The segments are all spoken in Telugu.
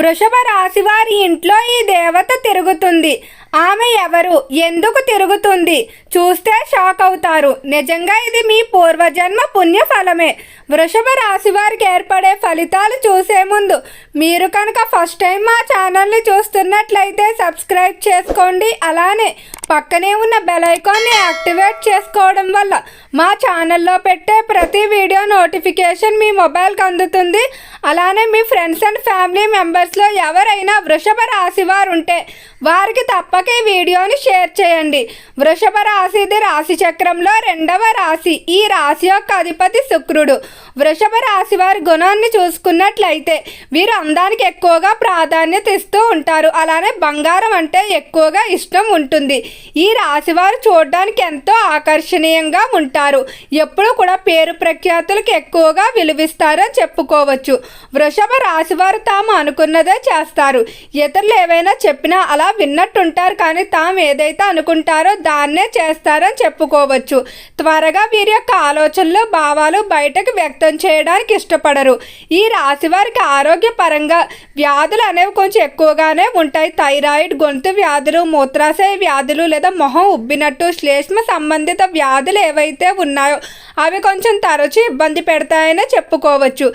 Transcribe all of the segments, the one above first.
వృషభ రాశి వారి ఇంట్లో ఈ దేవత తిరుగుతుంది. ఆమె ఎవరు? ఎందుకు తిరుగుతుంది? చూస్తే షాక్ అవుతారు. నిజంగా ఇది మీ పూర్వజన్మ పుణ్య ఫలమే వృషభ రాశి వారికి ఏర్పడే ఫలితాలు చూసే ముందు మీరు కనుక ఫస్ట్ టైం మా ఛానల్ని చూస్తున్నట్లయితే సబ్స్క్రైబ్ చేసుకోండి. అలానే పక్కనే ఉన్న బెల్ ఐకాన్ని యాక్టివేట్ చేసుకోవడం వల్ల మా ఛానల్లో పెట్టే ప్రతి వీడియో నోటిఫికేషన్ మీ మొబైల్కి అందుతుంది. అలానే మీ ఫ్రెండ్స్ అండ్ ఫ్యామిలీ మెంబర్స్లో ఎవరైనా వృషభ రాశి వారు ఉంటే వారికి తప్పక ఈ వీడియోని షేర్ చేయండి. వృషభ రాశిది రాశి చక్రంలో రెండవ రాశి. ఈ రాశి యొక్క అధిపతి శుక్రుడు. వృషభ రాశి వారి గుణాన్ని చూసుకున్నట్లయితే వీరు అందానికి ఎక్కువగా ప్రాధాన్యత ఇస్తూ ఉంటారు. అలానే బంగారం అంటే ఎక్కువగా ఇష్టం ఉంటుంది. ఈ రాశి వారు చూడడానికి ఎంతో ఆకర్షణీయంగా ఉంటారు. ఎప్పుడు కూడా పేరు ప్రఖ్యాతులకు ఎక్కువగా విలువిస్తారని చెప్పుకోవచ్చు. వృషభ రాశి వారు తాము అనుకున్నదే చేస్తారు. ఇతరులు ఏవైనా చెప్పినా అలా విన్నట్టుంటారు కానీ తాము ఏదైతే అనుకుంటారో దాన్నే చేస్తారని చెప్పుకోవచ్చు. త్వరగా వీరి యొక్క ఆలోచనలు భావాలు బయటకు వ్యక్తం చేయడానికి ఇష్టపడరు. ఈ రాశి వారికి ఆరోగ్యపరంగా వ్యాధులు అనేవి కొంచెం ఎక్కువగానే ఉంటాయి. థైరాయిడ్ గొంతు వ్యాధులు మూత్రాశయ వ్యాధులు లేదా మొహం ఉబ్బినట్టు శ్లేష్మ సంబంధిత వ్యాధులు ఏవైతే ఉన్నాయో అవి కొంచెం తరచు ఇబ్బంది పెడతాయనే చెప్పుకోవచ్చు.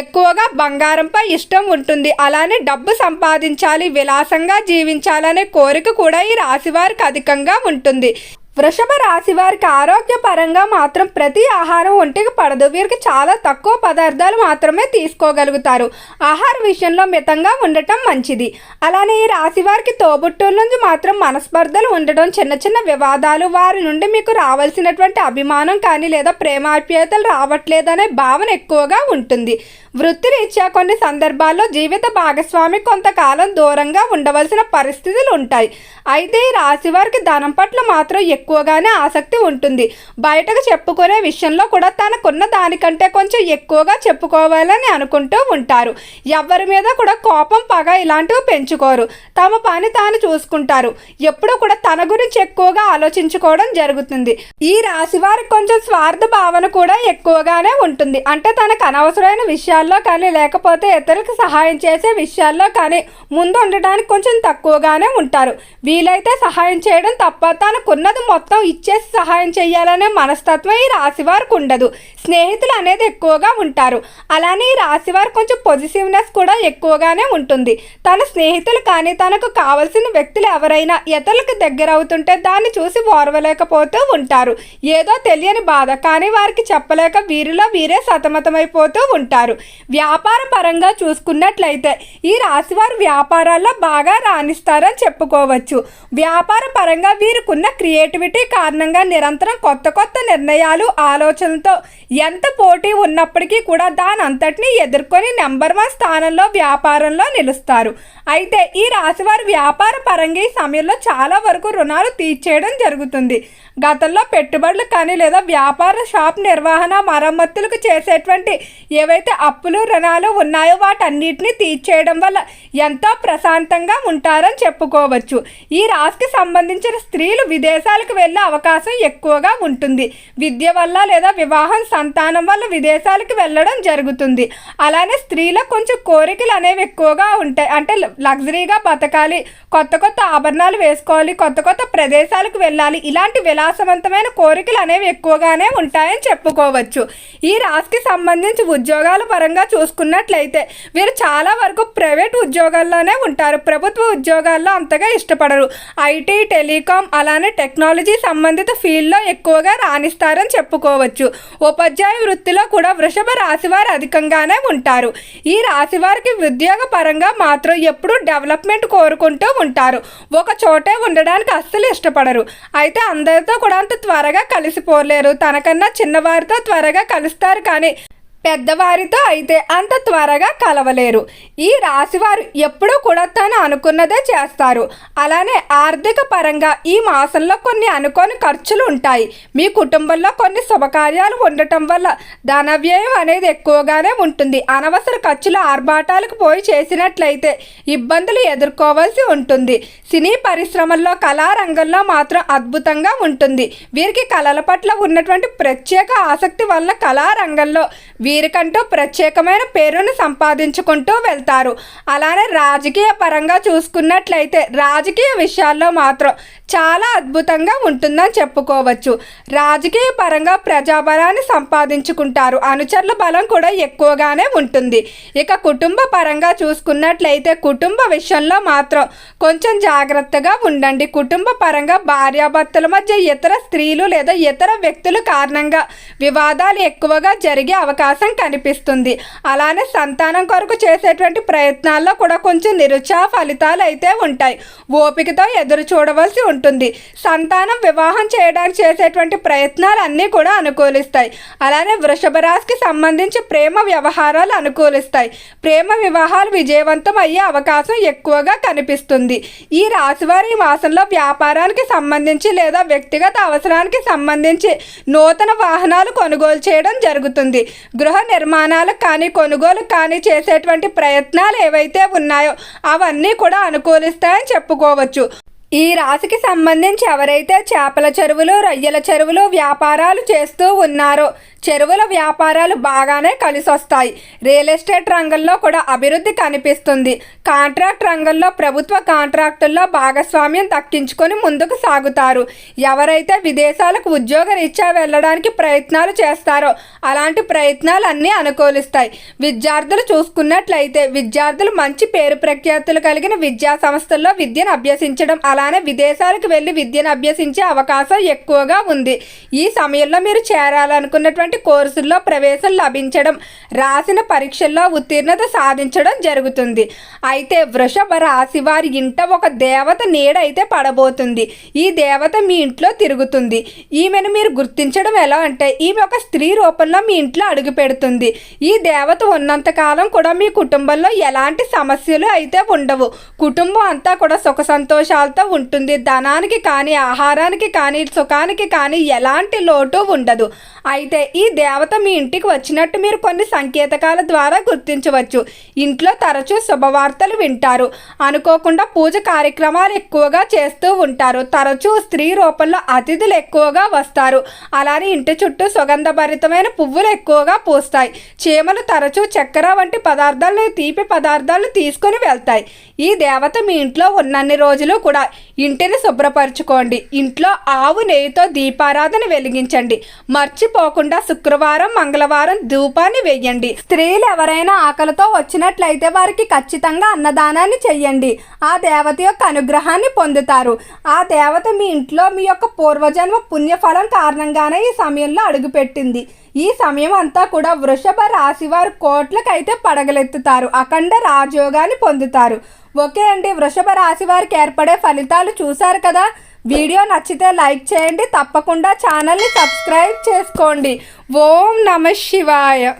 ఎక్కువగా బంగారంపై ఇష్టం ఉంటుంది. అలానే డబ్బు సంపాదించాలి విలాసంగా జీవించాలనే కోరిక కూడా ఈ రాశి వారికి అధికంగా ఉంటుంది. వృషభ రాశి వారికి ఆరోగ్యపరంగా మాత్రం ప్రతి ఆహారం ఒంటికి పడదు. వీరికి చాలా తక్కువ పదార్థాలు మాత్రమే తీసుకోగలుగుతారు. ఆహార విషయంలో మితంగా ఉండటం మంచిది. అలానే ఈ రాశి వారికి తోబుట్టుల నుంచి మాత్రం మనస్పర్ధలు ఉండడం చిన్న చిన్న వివాదాలు వారి నుండి మీకు రావాల్సినటువంటి అభిమానం కానీ లేదా ప్రేమాప్యతలు రావట్లేదనే భావన ఎక్కువగా ఉంటుంది. వృత్తిరీత్యా కొన్ని సందర్భాల్లో జీవిత భాగస్వామి కొంతకాలం దూరంగా ఉండవలసిన పరిస్థితులు ఉంటాయి అయితే ఈ రాశి వారికి ధనం పట్ల మాత్రం ఎక్కువగానే ఆసక్తి ఉంటుంది. బయటకు చెప్పుకునే విషయంలో కూడా తనకున్న దానికంటే కొంచెం ఎక్కువగా చెప్పుకోవాలని అనుకుంటూ ఉంటారు. ఎవరి మీద కూడా కోపం పగ ఇలాంటివి పెంచుకోరు. తమ పని తాను చూసుకుంటారు. ఎప్పుడు కూడా తన గురించి ఎక్కువగా ఆలోచించుకోవడం జరుగుతుంది. ఈ రాశి వారికి కొంచెం స్వార్థ భావన కూడా ఎక్కువగానే ఉంటుంది. అంటే తనకు అనవసరమైన విషయాల్లో కానీ లేకపోతే ఇతరులకు సహాయం చేసే విషయాల్లో కానీ ముందు ఉండడానికి కొంచెం తక్కువగానే ఉంటారు. వీలైతే సహాయం చేయడం తప్ప తనకున్నది మొత్తం ఇచ్చేసి సహాయం చేయాలనే మనస్తత్వం ఈ రాశి వారికి ఉండదు. స్నేహితులు అనేది ఎక్కువగా ఉంటారు. అలానే ఈ రాశి వారు కొంచెం పొజిటివ్నెస్ కూడా ఎక్కువగానే ఉంటుంది. తన స్నేహితులు కానీ తనకు కావలసిన వ్యక్తులు ఎవరైనా ఇతరులకు దగ్గర అవుతుంటే దాన్ని చూసి ఓర్వలేకపోతూ ఉంటారు. ఏదో తెలియని బాధ కానీ వారికి చెప్పలేక వీరిలో వీరే సతమతమైపోతూ ఉంటారు. వ్యాపార పరంగా చూసుకున్నట్లయితే ఈ రాశివారు వ్యాపారాల్లో బాగా రాణిస్తారని చెప్పుకోవచ్చు. వ్యాపార పరంగా వీరికున్న క్రియేటివిటీ కారణంగా నిరంతరం కొత్త కొత్త నిర్ణయాలు ఆలోచనలతో ఎంత పోటీ ఉన్నప్పటికీ కూడా దాని అంతటినీ ఎదుర్కొని నెంబర్ వన్ స్థానంలో వ్యాపారంలో నిలుస్తారు. అయితే ఈ రాశివారు వ్యాపార పరంగా ఈ సమయంలో చాలా వరకు రుణాలు తీర్చేయడం జరుగుతుంది. గతంలో పెట్టుబడులు కానీ లేదా వ్యాపార షాప్ నిర్వహణ మరమ్మతులకు చేసేటువంటి ఏవైతే అప్ అప్పులు రుణాలు ఉన్నాయో వాటన్నిటిని తీర్చేయడం వల్ల ఎంతో ప్రశాంతంగా ఉంటారని చెప్పుకోవచ్చు. ఈ రాశికి సంబంధించిన స్త్రీలు విదేశాలకు వెళ్ళే అవకాశం ఎక్కువగా ఉంటుంది. విద్య వల్ల లేదా వివాహం సంతానం వల్ల విదేశాలకు వెళ్ళడం జరుగుతుంది. అలానే స్త్రీలకు కొంచెం కోరికలు అనేవి ఎక్కువగా ఉంటాయి. అంటే లగ్జరీగా బతకాలి కొత్త కొత్త ఆభరణాలు వేసుకోవాలి కొత్త కొత్త ప్రదేశాలకు వెళ్ళాలి ఇలాంటి విలాసవంతమైన కోరికలు అనేవి ఎక్కువగానే ఉంటాయని చెప్పుకోవచ్చు. ఈ రాశికి సంబంధించి ఉద్యోగాల పరంగా చూసుకున్నట్లయితే వీరు చాలా వరకు ప్రైవేట్ ఉద్యోగాల్లోనే ఉంటారు. ప్రభుత్వ ఉద్యోగాల్లో అంతగా ఇష్టపడరు. ఐటీ టెలికాం అలానే టెక్నాలజీ సంబంధిత ఫీల్డ్లో ఎక్కువగా రాణిస్తారని చెప్పుకోవచ్చు. ఉపాధ్యాయ వృత్తిలో కూడా వృషభ రాశి వారు అధికంగానే ఉంటారు. ఈ రాశి వారికి ఉద్యోగ పరంగా మాత్రం ఎప్పుడూ డెవలప్మెంట్ కోరుకుంటూ ఉంటారు. ఒక చోటే ఉండడానికి అస్సలు ఇష్టపడరు. అయితే అందరితో కూడా అంత త్వరగా కలిసిపోలేరు. తనకన్నా చిన్నవారితో త్వరగా కలుస్తారు కానీ పెద్దవారితో అయితే అంత త్వరగా కలవలేరు. ఈ రాశివారు ఎప్పుడూ కూడా తను అనుకున్నదే చేస్తారు. అలానే ఆర్థిక పరంగా ఈ మాసంలో కొన్ని అనుకోని ఖర్చులు ఉంటాయి. మీ కుటుంబంలో కొన్ని శుభకార్యాలు ఉండటం వల్ల ధన వ్యయం అనేది ఎక్కువగానే ఉంటుంది. అనవసర ఖర్చులు ఆర్భాటాలకు పోయి చేసినట్లయితే ఇబ్బందులు ఎదుర్కోవాల్సి ఉంటుంది. సినీ పరిశ్రమల్లో కళారంగంలో మాత్రం అద్భుతంగా ఉంటుంది. వీరికి కళల పట్ల ఉన్నటువంటి ప్రత్యేక ఆసక్తి వల్ల కళారంగంలో వీరికంటూ ప్రత్యేకమైన పేరును సంపాదించుకుంటూ వెళ్తారు. అలానే రాజకీయ పరంగా చూసుకున్నట్లయితే రాజకీయ విషయాల్లో మాత్రం చాలా అద్భుతంగా ఉంటుందని చెప్పుకోవచ్చు. రాజకీయ పరంగా ప్రజాబలాన్ని సంపాదించుకుంటారు. అనుచరుల బలం కూడా ఎక్కువగానే ఉంటుంది. ఇక కుటుంబ పరంగా చూసుకున్నట్లయితే కుటుంబ విషయంలో మాత్రం కొంచెం జాగ్రత్తగా ఉండండి. కుటుంబ పరంగా భార్యాభర్తల మధ్య ఇతర స్త్రీలు లేదా ఇతర వ్యక్తుల కారణంగా వివాదాలు ఎక్కువగా జరిగే అవకాశం కనిపిస్తుంది. అలానే సంతానం కొరకు చేసేటువంటి ప్రయత్నాల్లో కూడా కొంచెం నిరుత్సాహ ఫలితాలు అయితే ఉంటాయి. ఓపికతో ఎదురు చూడవలసి ఉంటుంది. సంతానం వివాహం చేయడానికి చేసేటువంటి ప్రయత్నాలు అన్నీ కూడా అనుకూలిస్తాయి. అలానే వృషభ రాశికి సంబంధించి ప్రేమ వ్యవహారాలు అనుకూలిస్తాయి. ప్రేమ వివాహాలు విజయవంతం అయ్యే అవకాశం ఎక్కువగా కనిపిస్తుంది. ఈ రాశివారి ఈ మాసంలో వ్యాపారానికి సంబంధించి లేదా వ్యక్తిగత అవసరానికి సంబంధించి నూతన వాహనాలు కొనుగోలు చేయడం జరుగుతుంది. గృహ గృహ నిర్మాణాలు కానీ కొనుగోలు కానీ చేసేటువంటి ప్రయత్నాలు ఏవైతే ఉన్నాయో అవన్నీ కూడా అనుకూలిస్తాయని చెప్పుకోవచ్చు. ఈ రాశికి సంబంధించి ఎవరైతే చేపల చెరువులు రొయ్యల చెరువులు వ్యాపారాలు చేస్తూ ఉన్నారో చెరువుల వ్యాపారాలు బాగానే కలిసొస్తాయి. రియల్ ఎస్టేట్ రంగంలో కూడా అభివృద్ధి కనిపిస్తుంది. కాంట్రాక్ట్ రంగంలో ప్రభుత్వ కాంట్రాక్టుల్లో భాగస్వామ్యం దక్కించుకొని ముందుకు సాగుతారు. ఎవరైతే విదేశాలకు ఉద్యోగ రీత్యా వెళ్ళడానికి ప్రయత్నాలు చేస్తారో అలాంటి ప్రయత్నాలు అన్నీ అనుకూలిస్తాయి. విద్యార్థులు చూసుకున్నట్లయితే విద్యార్థులు మంచి పేరు ప్రఖ్యాతులు కలిగిన విద్యా సంస్థల్లో విద్యను అభ్యసించడం అలానే విదేశాలకు వెళ్ళి విద్యను అభ్యసించే అవకాశం ఎక్కువగా ఉంది. ఈ సమయంలో మీరు చేరాలనుకున్నటువంటి కోర్సుల్లో ప్రవేశం లభించడం రాసిన పరీక్షల్లో ఉత్తీర్ణత సాధించడం జరుగుతుంది. అయితే వృషభ రాశి వారి ఇంట ఒక దేవత నీడ అయితే పడబోతుంది. ఈ దేవత మీ ఇంట్లో తిరుగుతుంది. ఈమెను మీరు గుర్తించడం ఎలా అంటే ఈమె ఒక స్త్రీ రూపంలో మీ ఇంట్లో అడుగు పెడుతుంది. ఈ దేవత ఉన్నంతకాలం కూడా మీ కుటుంబంలో ఎలాంటి సమస్యలు అయితే ఉండవు. కుటుంబం అంతా కూడా సుఖ సంతోషాలతో ఉంటుంది. ధనానికి కానీ ఆహారానికి కానీ సుఖానికి కానీ ఎలాంటి లోటు ఉండదు. అయితే ఈ దేవత మీ ఇంటికి వచ్చినట్టు మీరు కొన్ని సంకేతకాల ద్వారా గుర్తించవచ్చు. ఇంట్లో తరచూ శుభవార్తలు వింటారు. అనుకోకుండా పూజ కార్యక్రమాలు ఎక్కువగా చేస్తూ ఉంటారు. తరచూ స్త్రీ రూపంలో అతిథులు ఎక్కువగా వస్తారు. అలానే ఇంటి చుట్టూ సుగంధభరితమైన పువ్వులు ఎక్కువగా పూస్తాయి. చీమలు తరచూ చక్కెర వంటి పదార్థాలను తీపి పదార్థాలు తీసుకొని వెళ్తాయి. ఈ దేవత మీ ఇంట్లో ఉన్నన్ని రోజులు కూడా ఇంటిని శుభ్రపరచుకోండి. ఇంట్లో ఆవు నెయ్యితో దీపారాధన వెలిగించండి. మర్చి మర్చిపోకుండా శుక్రవారం మంగళవారం ధూపాన్ని వేయండి. స్త్రీలు ఎవరైనా ఆకలితో వచ్చినట్లయితే వారికి ఖచ్చితంగా అన్నదానాన్ని చెయ్యండి ఆ దేవత యొక్క అనుగ్రహాన్ని పొందుతారు. ఆ దేవత మీ ఇంట్లో మీ యొక్క పూర్వజన్మ పుణ్యఫలం కారణంగానే ఈ సమయంలో అడుగుపెట్టింది. ఈ సమయం అంతా కూడా వృషభ రాశి వారు కోట్లకైతే పడగలెత్తుతారు. అఖండ రాజయోగాన్ని పొందుతారు. ఓకే అండి వృషభ రాశి వారికి ఏర్పడే ఫలితాలు చూశారు కదా? వీడియో నచ్చితే లైక్ చేయండి. తప్పకుండా ఛానల్ని సబ్స్క్రైబ్ చేసుకోండి. ఓం నమ శివాయ.